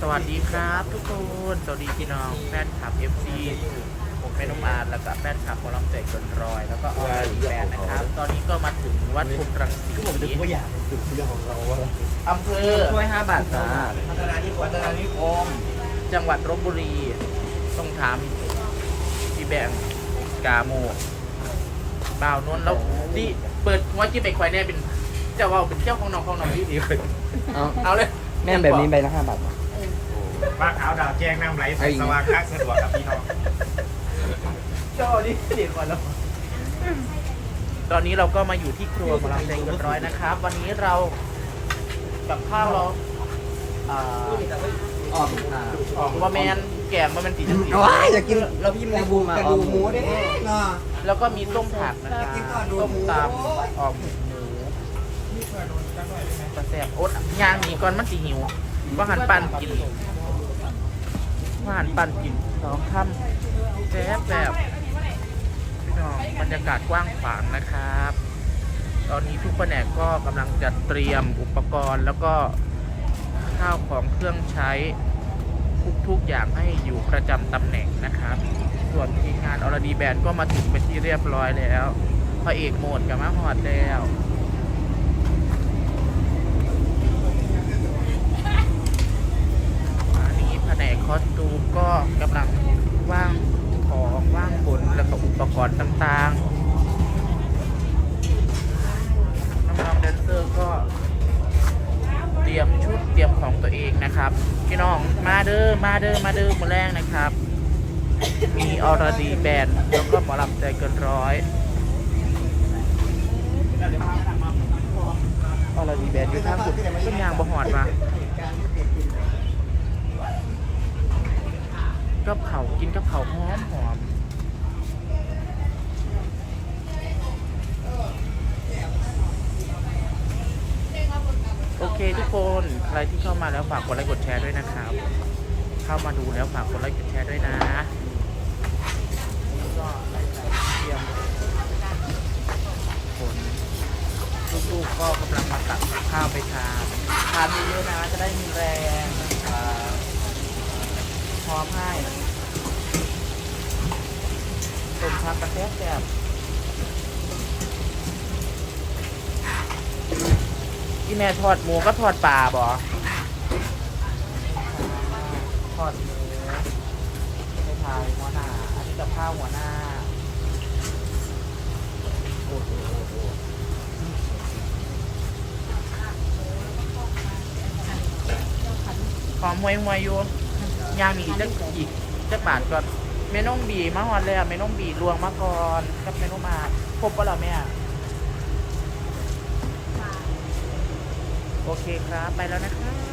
สวัสดีครับทุกคน สวัสดีพี่น้องแฟนคลับ FC ผมเป็นนุ่มอาร์ตแล้วก็แฟนคลับพลัมเตกจนรอย แล้วก็ออร์ดีแบนนะครับ ตอนนี้ก็มาถึงวัดภูมิรังสีผมถึงว่าอยากถึงเรื่องของเราว่าอำเภอถ้วยห้าบาทจ้าพัฒนานิคมพัฒนานิคมจังหวัดลบบุรี ต้องถามพี่แบงค์กาโมบ่าวนวลแล้วที่เปิดหัวจิ้มไปควายแน่เป็นเจ้าว่าเป็นเจ้าของน้องของน้องที่ดีเลยเอาเอาเลย แม่นแบบนี้ใบละห้าบาทเหรอ บ้าขาวดาวแจ้งน้ำไหลใส่สว่างคักสะดวกครับพี่น้องเจ้านี่ดีกว่าเราตอนนี้เราก็มาอยู่ที่ครัวหมอลำแดงเรียบร้อยนะครับ วันนี้เรากับข้าวเราอ่าออกอ่าออกว่าแมนแกงว่าแมันสีจังสีว้ายอยากกินเราพี่มาบูมมาออกหมูเนาะแล้วก็มีต้มผักนะครับกินก่อนดูต้มหมูตำออกหมูกระแสบอดย่างหนีก่อนมันสีหิวว่าหันปั่นกินว่าหันปั่นกินสองคำแซ่บแบบพี่น้องบรรยากาศกว้างขวางนะครับ ตอนนี้ทุกแผนกก็กำลังจัดเตรียมอุปกรณ์แล้วก็ข้าวของเครื่องใช้ทุกๆอย่างให้อยู่ประจำตำแหน่งนะครับ ส่วนทีมงานอรดีแบนก็มาถึงเป็นที่เรียบร้อยแล้วพระเอกโหมดกับมาหอดแล้วอันนี้แผนกคอ สตูมก็กำลังว่างของว่างผลแล้วก็อุปกรณ์ต่างๆน้องๆแดนเซอร์ก็เตรียมชุดเตรียมของตัวเองนะครับพี่น้องมาเด้อมาเด้อมาเด้อมาแรงนะครับ มีออรดีแบนแล้วก็หมอลำใจเกินร้อยออรดีแบนอยู่ข้างสุดต้นยางบะหอดมา กับเขากินกับเขาหอมหอมโอเคทุกคนใครที่เข้ามาแล้วฝากกดไลค์กดแชร์ด้วยนะครับ เข้ามาดูแล้วฝากกดไลค์กดแชร์ด้วยนะก็เตรียมผลลูกๆก็กำลังมาตักข้าวไปทานทานเยอะๆนะจะได้มีแรงพร้อมให้ ต้มผักกระแทกแซ่บที่แม่ทอดหมูก็ทอดปลาบ่ทอดหมูไม่ทายหัวหน้า อันนี้กับข้าวหัวหน้าโอ้โหหอมหวยหวยอยู่ยางมีอีกจักอีกจักบาทก่อน เมนงบีมาฮอนแล้วเมนงบีลวงมาก่อนกับเมนูมาครบปะล่ะแม่โอเคครับ ไปแล้วนะครับ